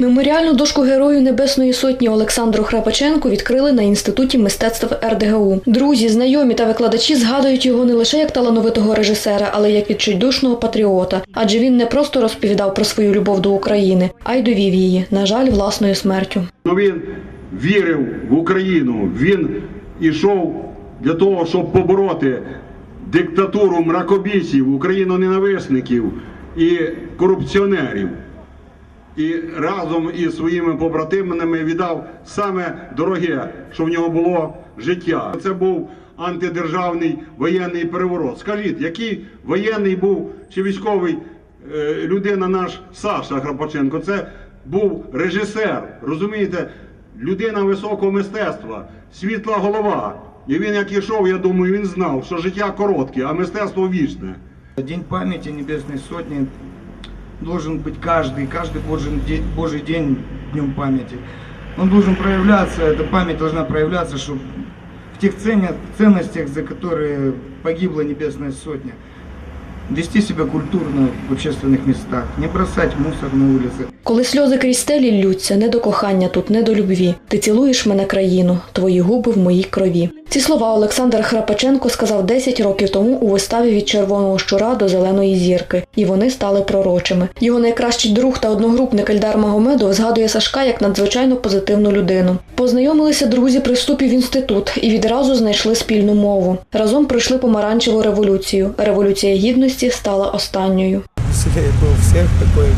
Меморіальну дошку Герою Небесної Сотні Олександру Храпаченку відкрили на інституті мистецтв РДГУ. Друзі, знайомі та викладачі згадують його не лише як талановитого режисера, але як відчайдушного патріота. Адже він не просто розповідав про свою любов до України, а й довів її, на жаль, власною смертю. Ну він вірив в Україну. Він ішов для того, щоб побороти диктатуру мракобісів, україноненависників і корупціонерів. І разом із своїми побратимами віддав саме дороге, що в нього було життя. Це був антидержавний воєнний переворот. Скажіть, який воєнний був чи військовий е, людина наш Саша Храпаченко? Це був режисер, розумієте, людина високого мистецтва, світла голова. І він, як ішов, я думаю, він знав, що життя коротке, а мистецтво вічне. День памяти Небесной Сотни должен быть каждый, каждый Божий день, Божий день днем памяти. Он должен проявляться, эта память должна проявляться, чтобы в тех ценностях, за которые погибла Небесная Сотня, вести себя культурно в общественных местах, не бросать мусор на улице. Коли сльози крізь стелі ллються, не до кохання тут, не до любві. Ти цілуєш мене країну, твої губи в моїй крові. Ці слова Олександр Храпаченко сказав 10 років тому у виставі від червоного щура до зеленої зірки, і вони стали пророчими. Його найкращий друг та одногрупник Ельдар Магомедов згадує Сашка як надзвичайно позитивну людину. Познайомилися друзі при вступі в інститут і відразу знайшли спільну мову. Разом пройшли помаранчеву революцію. Революція гідності стала останньою. Веселее был всех такой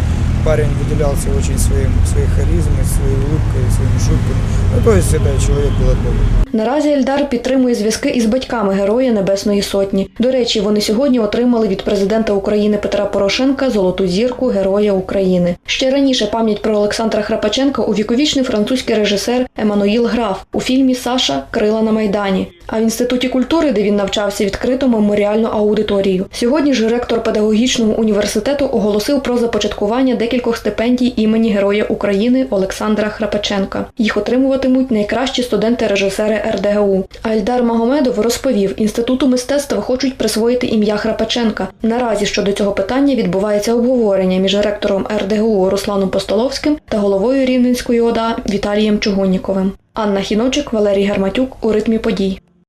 парень выделялся очень своим, своей харизмой, своей улыбкой, своими шутками. Ну, то есть это человек был от Бога. Наразі Ельдар підтримує зв'язки із батьками Героя Небесної Сотні. До речі, вони сьогодні отримали від президента України Петра Порошенка золоту зірку Героя України. Ще раніше пам'ять про Олександра Храпаченка увіковічний французький режисер Еммануїл Граф у фільмі Саша Крила на Майдані. А в інституті культури, де він навчався, відкрито меморіальну аудиторію. Сьогодні ж ректор педагогічного університету оголосив про започаткування декількох стипендій імені Героя України Олександра Храпаченка. Їх отримуватимуть найкращі студенти-режисери РДГУ. А Ельдар Магомедов розповів, інституту мистецтва хочуть присвоїти ім'я Храпаченка. Наразі щодо цього питання відбувається обговорення між ректором РДГУ Русланом Постоловським та головою Рівненської ОДА Віталієм Чугунніковим. Анна Хіночик, Валерій Гарматюк у ритмі подій.